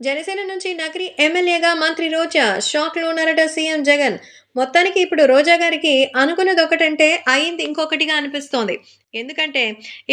జనసేన నుంచి నగరి ఎమ్మెల్యేగా మంత్రి రోజా షాక్లో ఉన్నారట సీఎం జగన్. మొత్తానికి ఇప్పుడు రోజా గారికి అనుకున్నది ఒకటంటే అయింది ఇంకొకటిగా అనిపిస్తోంది. ఎందుకంటే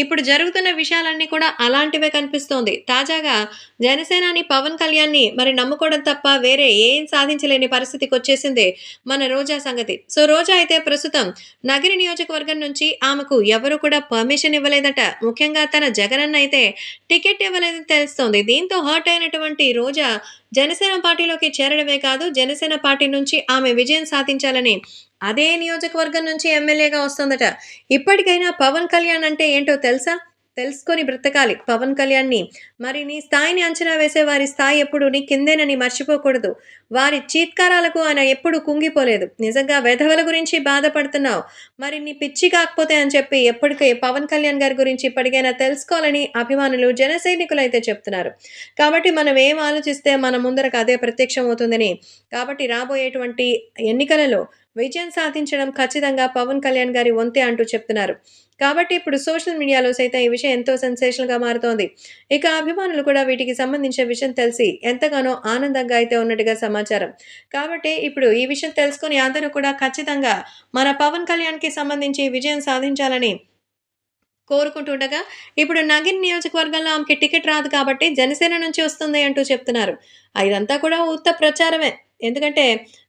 ఇప్పుడు జరుగుతున్న విషయాలన్నీ కూడా అలాంటివే కనిపిస్తోంది. తాజాగా జనసేనాని పవన్ కళ్యాణ్ని మరి నమ్ముకోవడం తప్ప వేరే ఏం సాధించలేని పరిస్థితికి వచ్చేసింది మన రోజా సంగతి. సో రోజా అయితే ప్రస్తుతం నగరి నియోజకవర్గం నుంచి ఆమెకు ఎవరు కూడా పర్మిషన్ ఇవ్వలేదట. ముఖ్యంగా తన జగనన్న అయితే టికెట్ ఇవ్వలేదని తెలుస్తోంది. దీంతో హర్ట్ అయినటువంటి రోజా జనసేన పార్టీలోకి చేరడమే కాదు జనసేన పార్టీ నుంచి ఆమె విజయం సాధించాలని అదే నియోజకవర్గం నుంచి ఎమ్మెల్యేగా వస్తుందట. ఇప్పటికైనా పవన్ కళ్యాణ్ అంటే ఏంటో తెలుసా? తెలుసుకొని బ్రతకాలి పవన్ కళ్యాణ్ని. మరి నీ స్థాయిని అంచనా వేసే వారి స్థాయి ఎప్పుడు నీ కిందేనని మర్చిపోకూడదు. వారి చీత్కారాలకు ఆయన ఎప్పుడు కుంగిపోలేదు. నిజంగా వెధవల గురించి బాధపడుతున్నావు. మరి నీ పిచ్చి కాకపోతే అని చెప్పి ఎప్పటికీ పవన్ కళ్యాణ్ గారి గురించి ఇప్పటికైనా తెలుసుకోవాలని అభిమానులు జన అయితే చెప్తున్నారు. కాబట్టి మనం ఏం ఆలోచిస్తే మన ముందరకు అదే ప్రత్యక్షం అవుతుందని కాబట్టి రాబోయేటువంటి ఎన్నికలలో విజయం సాధించడం ఖచ్చితంగా పవన్ కళ్యాణ్ గారి వంతే అంటూ చెప్తున్నారు. కాబట్టి ఇప్పుడు సోషల్ మీడియాలో సైతం ఈ విషయం ఎంతో సెన్సేషనల్గా మారుతోంది. ఇక అభిమానులు కూడా వీటికి సంబంధించిన విషయం తెలిసి ఎంతగానో ఆనందంగా అయితే ఉన్నట్టుగా సమాచారం. కాబట్టి ఇప్పుడు ఈ విషయం తెలుసుకుని అందరూ కూడా ఖచ్చితంగా మన పవన్ కళ్యాణ్కి సంబంధించి విజయం సాధించాలని కోరుకుంటుండగా ఇప్పుడు నగిన్ నియోజకవర్గంలో ఆమెకి టికెట్ రాదు కాబట్టి జనసేన నుంచి వస్తుంది అంటూ చెప్తున్నారు. ఇదంతా కూడా ఉత్త ప్రచారమే. ఎందుకంటే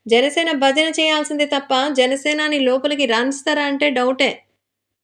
జనసేన భజన చేయాల్సిందే తప్ప జనసేనాని లోపలికి రాణిస్తారా అంటే డౌటే.